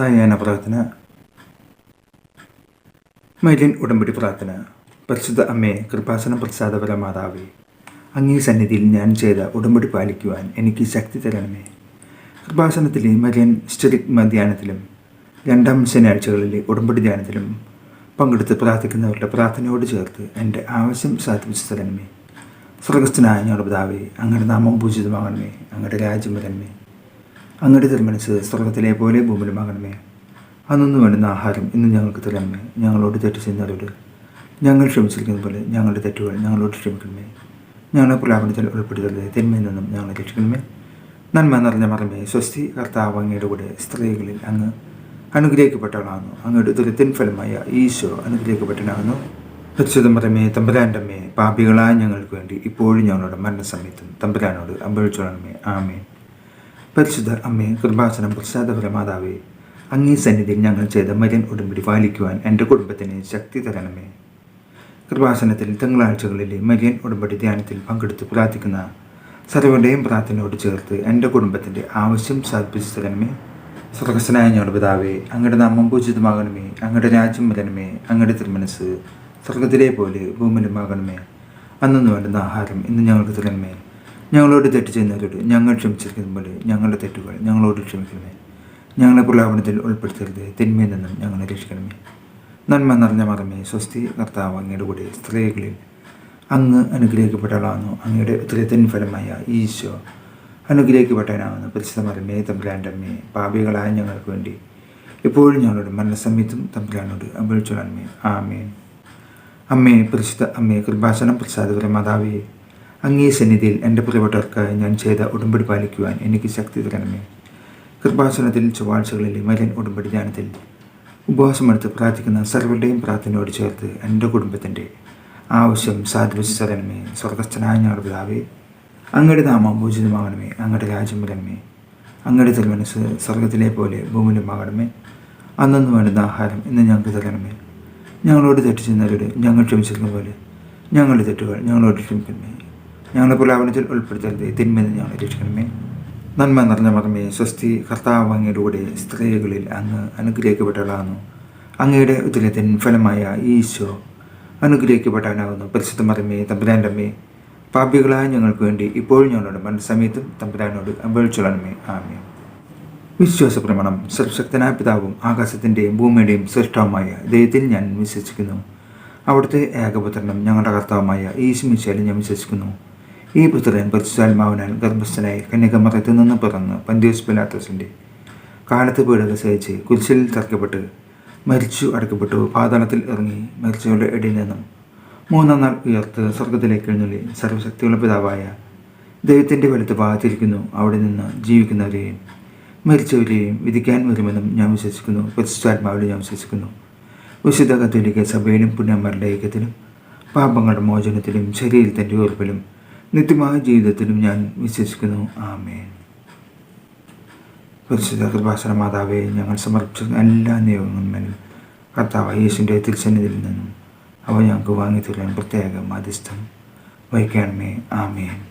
സായാഹ്ന പ്രാർത്ഥന. മൈലിൻ ഉടമ്പടി പ്രാർത്ഥന. പരിശുദ്ധ അമ്മേ കൃപാസനം പ്രസാദപര മാതാവേ അങ്ങേ സന്നിധിയിൽ ഞാൻ ചെയ്ത ഉടമ്പടി പാലിക്കുവാൻ എനിക്ക് ശക്തി തരണമേ. കൃപാസനത്തിലെ മരിയൻ സ്റ്റെറിക് ധ്യാനത്തിലും രണ്ടാം ശനിയാഴ്ചകളിലെ ഉടമ്പടി ധ്യാനത്തിലും പങ്കെടുത്ത് പ്രാർത്ഥിക്കുന്നവരുടെ പ്രാർത്ഥനയോട് ചേർത്ത് എന്റെ ആവശ്യം സാധിപ്പിച്ചു തരണമേ. സ്വർഗസ്ഥനായ ഞങ്ങളുടെ പിതാവേ അങ്ങയുടെ നാമം പൂജിതമാകണമേ അങ്ങയുടെ രാജ്യം വരണമേ. അങ്ങയുടെ തീരുമാനിച്ചത് സ്വർഗത്തിലെ പോലെ ഭൂമിയിലുമാകണമേ അന്നൊന്നും വേണ്ടുന്ന ആഹാരം ഇന്ന് ഞങ്ങൾക്ക് തരണമേ. ഞങ്ങളോട് തെറ്റ് ചെയ്യുന്നവരോട് ഞങ്ങൾ ക്ഷമിച്ചിരിക്കുന്ന പോലെ ഞങ്ങളുടെ തെറ്റുകൾ ഞങ്ങളോട് ക്ഷമിക്കണമേ. ഞങ്ങളെ പ്രലാപനത്തിൽ ഉൾപ്പെടുത്തരുത്. തിന്മയിൽ നിന്നും ഞങ്ങളെ രക്ഷിക്കണമേ. നന്മ നിറഞ്ഞ മറമേ. സ്വസ്തി കർത്താവ് അങ്ങയുടെ കൂടെ സ്ത്രീകളിൽ അങ്ങ് അനുഗ്രഹിക്കപ്പെട്ടവളാകുന്നു. അങ്ങയുടെ ദുരിതത്തിൻ ഫലമായ ഈശോ അനുഗ്രഹിക്കപ്പെട്ടനാകുന്നു പരിശുദ്ധമരമേ തമ്പുരാന്റമ്മേ പാപികളായ ഞങ്ങൾക്ക് വേണ്ടി ഇപ്പോഴും ഞങ്ങളുടെ മരണസമയത്തും തമ്പുരാനോട് അമ്പഴിച്ചോളണമേ ആമേ പരിശുദ്ധ അമ്മേ കൃപാസനം പ്രസാദപര മാതാവേ അങ്ങേ സന്നിധിയിൽ ഞങ്ങൾ ചെയ്ത മര്യൻ ഉടമ്പടി പാലിക്കുവാൻ എന്റെ കുടുംബത്തിന് ശക്തി തരണമേ. കൃപാസനത്തിൽ തിങ്കളാഴ്ചകളിലെ മര്യൻ ഉടമ്പടി ധ്യാനത്തിൽ പങ്കെടുത്ത് പ്രാർത്ഥിക്കുന്ന സർവരുടെയും പ്രാർത്ഥനയോട് ചേർത്ത് എന്റെ കുടുംബത്തിന്റെ ആവശ്യം സാധിപ്പിച്ചു തരണമേ. സ്വർഗസ്വനായ ഞങ്ങളുടെ പിതാവേ അങ്ങയുടെ നാമം പൂജിതമാകണമേ അങ്ങയുടെ രാജ്യം വരണമേ അങ്ങയുടെ തിരുമനസ് സ്വർഗത്തിലെ പോലെ ഭൂമിയിലുമാകണമേ. അന്നു വേണ്ടുന്ന ആഹാരം ഇന്ന് ഞങ്ങൾക്ക് തരണമേ. ഞങ്ങളോട് തെറ്റ് ചെയ്യുന്നവരോട് ഞങ്ങൾ ക്ഷമിച്ചിരിക്കുന്ന പോലെ ഞങ്ങളുടെ തെറ്റുകൾ ഞങ്ങളോട് ക്ഷമിക്കണമേ. ഞങ്ങളെ പ്രലാപനത്തിൽ ഉൾപ്പെടുത്തരുത്. തിന്മയിൽ നിന്നും ഞങ്ങളെ രക്ഷിക്കണമേ. നന്മ നിറഞ്ഞ മറമേ സ്വസ്തി കർത്താവ് അങ്ങയുടെ കൂടെ സ്ത്രീകളിൽ അങ്ങ് അനുഗ്രഹിക്കപ്പെട്ടവളാകുന്നു. അങ്ങയുടെ ഉത്തരത്തിൻ ഫലമായ ഈശോ അനുഗ്രഹിക്കപ്പെട്ടവനാകുന്നു. പരിശുദ്ധ മരമേ തമ്പുരാന്റെ അമ്മേ പാപികളായ ഞങ്ങൾക്ക് വേണ്ടി ഇപ്പോഴും ഞങ്ങളുടെ മരണസമയത്തും തമ്പുരാനോട് നന്മേ ആമേൻ. അമ്മേ പരിശുദ്ധ അമ്മേ കൃപാസനം പ്രസാദപുര മാതാവേ അങ്ങേ സന്നിധിയിൽ എന്റെ പ്രിയപ്പെട്ടവർക്കായി ഞാൻ ചെയ്ത ഉടമ്പടി പാലിക്കുവാൻ എനിക്ക് ശക്തി തരണമേ. കൃപാസനത്തിൽ ചൊവ്വാഴ്ചകളിലെ മരൻ ഉടമ്പടി ധ്യാനത്തിൽ ഉപവാസമെടുത്ത് പ്രാർത്ഥിക്കുന്ന സർവരുടെയും പ്രാർത്ഥനയോട് ചേർത്ത് എന്റെ കുടുംബത്തിന്റെ ആവശ്യം സാധിപ്പിച്ച തരണമേ. സ്വർഗസ്ഥനായ ഞങ്ങളുടെ പിതാവേ അങ്ങയുടെ നാമം പൂജിതമാകണമേ അങ്ങയുടെ രാജ്യം വരണമേ. അങ്ങയുടെ തിരുമനസ് സ്വർഗത്തിലെ പോലെ ഭൂമിയിലുമാകണമേ. അന്നൊന്നും വേണ്ടുന്ന ആഹാരം ഇന്ന് ഞങ്ങൾക്ക് തരണമേ. ഞങ്ങളോട് തെറ്റ് ചെയ്യുന്നവരോട് ഞങ്ങൾ ക്ഷമിച്ചിരുന്ന പോലെ ഞങ്ങളുടെ തെറ്റുകൾ ഞങ്ങളോട് ക്ഷമിക്കണമേ. ഞങ്ങളുടെ പ്രലാപനത്തിൽ ഉൾപ്പെടുത്തരുത് തിന്മയിൽ ഞങ്ങളെ രക്ഷിക്കണമേ. നന്മ നിറഞ്ഞ മറമേ സ്വസ്തി കർത്താവ് സ്ത്രീകളിൽ അങ്ങ് അനുഗ്രഹിക്കപ്പെട്ടവളാകുന്നു. അങ്ങയുടെ ഉദരത്തിൻ ഫലമായ ഈശോ അനുഗ്രഹിക്കപ്പെട്ടവനാകുന്നു പരിശുദ്ധ മറമേ തമ്പുരാന്റമ്മേ പാപികളായ ഞങ്ങൾക്ക് വേണ്ടി ഇപ്പോഴും ഞങ്ങളുടെ മനസ്സമയത്തും തമ്പുരാനോട് അപേക്ഷിച്ചോളണമേ ആമേ വിശ്വാസ പ്രമാണം സർവശക്തനായ പിതാവും ആകാശത്തിന്റെയും ഭൂമിയുടെയും സൃഷ്ടവുമായ ദൈവത്തിൽ ഞാൻ വിശ്വസിക്കുന്നു. അവിടുത്തെ ഏകപുത്രനും ഞങ്ങളുടെ കർത്താവുമായ ഈശ്മിശാലും ഞാൻ വിശ്വസിക്കുന്നു. ഈ പുത്രൻ പരിശുദ്ധാത്മാവിനാൽ ഗർഭസ്ഥനായി കന്യകമറത്തിൽ നിന്ന് പിറന്ന് പന്തിയോസ് പിലാത്തോസിന്റെ കാലത്ത് പീഡക സഹിച്ച് കുരിശിൽ തറക്കപ്പെട്ട് മരിച്ചു അടക്കപ്പെട്ടു. പാതാളത്തിൽ ഇറങ്ങി മരിച്ചവരുടെ ഇടയിൽ നിന്നും മൂന്നാം നാൾ ഉയർത്ത് സ്വർഗത്തിലേക്ക് എഴുന്നള്ളി സർവശക്തിയുള്ള പിതാവായ ദൈവത്തിന്റെ വലുത്ത് ഭാഗത്തിരിക്കുന്നു അവിടെ നിന്ന് ജീവിക്കുന്നവരെയും മരിച്ചവരെയും വിധിക്കാൻ വരുമെന്നും ഞാൻ വിശ്വസിക്കുന്നു. പരിശുദ്ധാത്മാവിലും ഞാൻ വിശ്വസിക്കുന്നു. വിശുദ്ധ കത്തോലിക്ക സഭയിലും പുണ്യന്മാരുടെ ഐക്യത്തിലും പാപങ്ങളുടെ മോചനത്തിലും ശരീരത്തിന്റെ ഉറപ്പിലും നിത്യമായ ജീവിതത്തിലും ഞാൻ വിശ്വസിക്കുന്നു. ആമേൻ. പരിശുദ്ധ കൃപാസന മാതാവെ ഞങ്ങൾ സമർപ്പിച്ച എല്ലാ നിയമങ്ങളും കർത്താവ് യേശുവിന്റെ തിരുസന്നിധിയിൽ നിന്നും അവ ഞങ്ങൾക്ക് വാങ്ങി വാങ്ങിത്തരാൻ പ്രത്യേക അധിഷ്ഠം വഹിക്കണമേ. ആമേൻ.